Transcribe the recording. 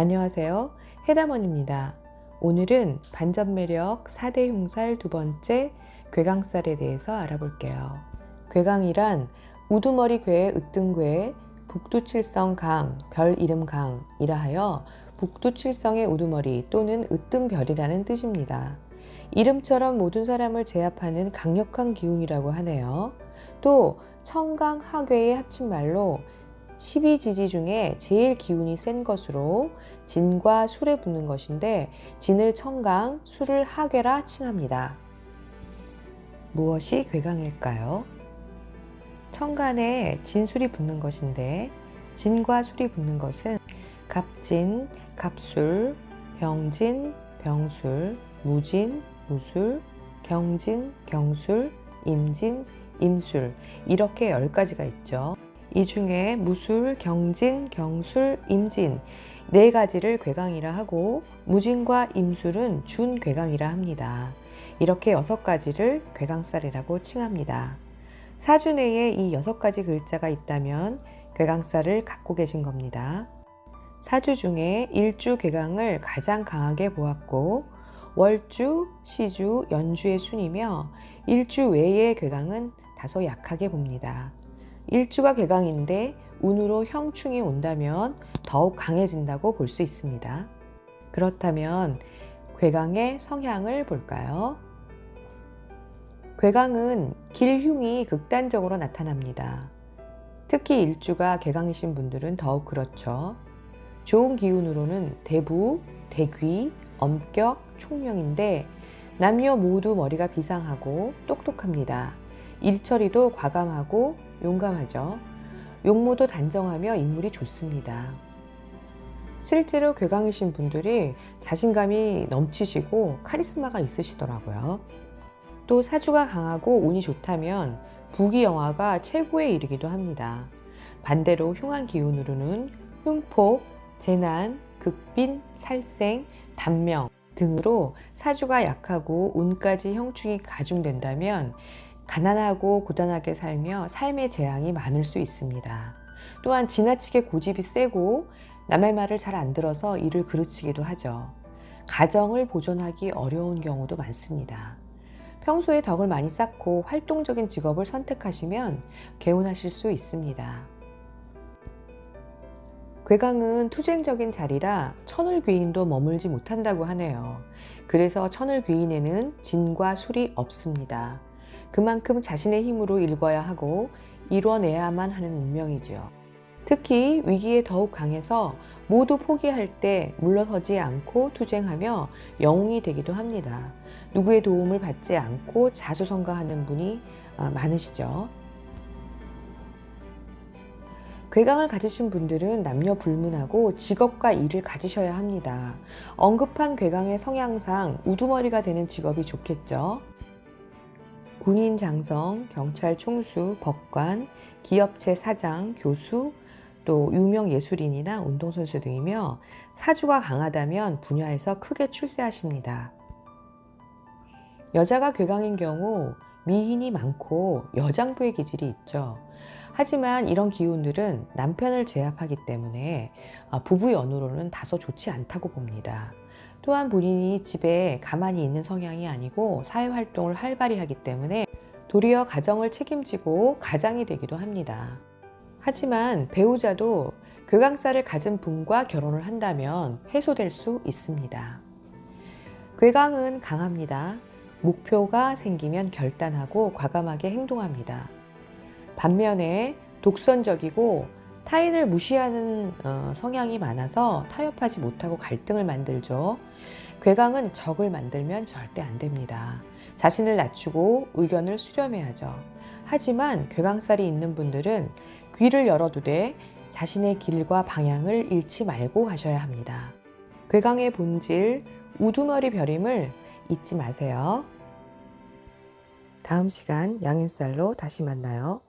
안녕하세요. 해담원입니다. 오늘은 반전 매력 4대 흉살 두 번째 괴강살에 대해서 알아볼게요. 괴강이란 우두머리 괴의 으뜸 괴, 북두칠성 강, 별 이름 강이라 하여 북두칠성의 우두머리 또는 으뜸별이라는 뜻입니다. 이름처럼 모든 사람을 제압하는 강력한 기운이라고 하네요. 또 청강 하괴의 합친 말로 12지지 중에 제일 기운이 센 것으로 진과 술에 붙는 것인데 진을 청강, 술을 하괴라 칭합니다. 무엇이 괴강일까요? 청간에 진술이 붙는 것인데 진과 술이 붙는 것은 갑진, 갑술, 병진, 병술, 무진, 무술, 경진, 경술, 임진, 임술 이렇게 열 가지가 있죠. 이 중에 무술, 경진, 경술, 임진 네 가지를 괴강이라 하고 무진과 임술은 준괴강이라 합니다. 이렇게 여섯 가지를 괴강살이라고 칭합니다. 사주 내에 이 여섯 가지 글자가 있다면 괴강살을 갖고 계신 겁니다. 사주 중에 일주 괴강을 가장 강하게 보았고 월주, 시주, 연주의 순이며 일주 외의 괴강은 다소 약하게 봅니다. 일주가 괴강인데 운으로 형충이 온다면 더욱 강해진다고 볼 수 있습니다. 그렇다면 괴강의 성향을 볼까요? 괴강은 길흉이 극단적으로 나타납니다. 특히 일주가 괴강이신 분들은 더욱 그렇죠. 좋은 기운으로는 대부, 대귀, 엄격, 총명인데 남녀 모두 머리가 비상하고 똑똑합니다. 일처리도 과감하고 용감하죠. 용모도 단정하며 인물이 좋습니다. 실제로 괴강이신 분들이 자신감이 넘치시고 카리스마가 있으시더라고요. 또 사주가 강하고 운이 좋다면 부귀영화가 최고에 이르기도 합니다. 반대로 흉한 기운으로는 흉폭, 재난, 극빈, 살생, 단명 등으로 사주가 약하고 운까지 형충이 가중된다면 가난하고 고단하게 살며 삶의 재앙이 많을 수 있습니다. 또한 지나치게 고집이 세고 남의 말을 잘 안 들어서 일을 그르치기도 하죠. 가정을 보존하기 어려운 경우도 많습니다. 평소에 덕을 많이 쌓고 활동적인 직업을 선택하시면 개운하실 수 있습니다. 괴강은 투쟁적인 자리라 천을 귀인도 머물지 못한다고 하네요. 그래서 천을 귀인에는 진과 술이 없습니다. 그만큼 자신의 힘으로 일궈야 하고 이뤄내야만 하는 운명이지요. 특히 위기에 더욱 강해서 모두 포기할 때 물러서지 않고 투쟁하며 영웅이 되기도 합니다. 누구의 도움을 받지 않고 자수성가하는 분이 많으시죠. 괴강을 가지신 분들은 남녀 불문하고 직업과 일을 가지셔야 합니다. 언급한 괴강의 성향상 우두머리가 되는 직업이 좋겠죠. 군인 장성, 경찰 총수, 법관, 기업체 사장, 교수, 또 유명 예술인이나 운동선수 등이며 사주가 강하다면 분야에서 크게 출세하십니다. 여자가 괴강인 경우 미인이 많고 여장부의 기질이 있죠. 하지만 이런 기운들은 남편을 제압하기 때문에 부부 연우로는 다소 좋지 않다고 봅니다. 또한 본인이 집에 가만히 있는 성향이 아니고 사회활동을 활발히 하기 때문에 도리어 가정을 책임지고 가장이 되기도 합니다. 하지만 배우자도 괴강살을 가진 분과 결혼을 한다면 해소될 수 있습니다. 괴강은 강합니다. 목표가 생기면 결단하고 과감하게 행동합니다. 반면에 독선적이고 타인을 무시하는 어, 성향이 많아서 타협하지 못하고 갈등을 만들죠. 괴강은 적을 만들면 절대 안 됩니다. 자신을 낮추고 의견을 수렴해야죠. 하지만 괴강살이 있는 분들은 귀를 열어두되 자신의 길과 방향을 잃지 말고 가셔야 합니다. 괴강의 본질, 우두머리 별임을 잊지 마세요. 다음 시간 양인살로 다시 만나요.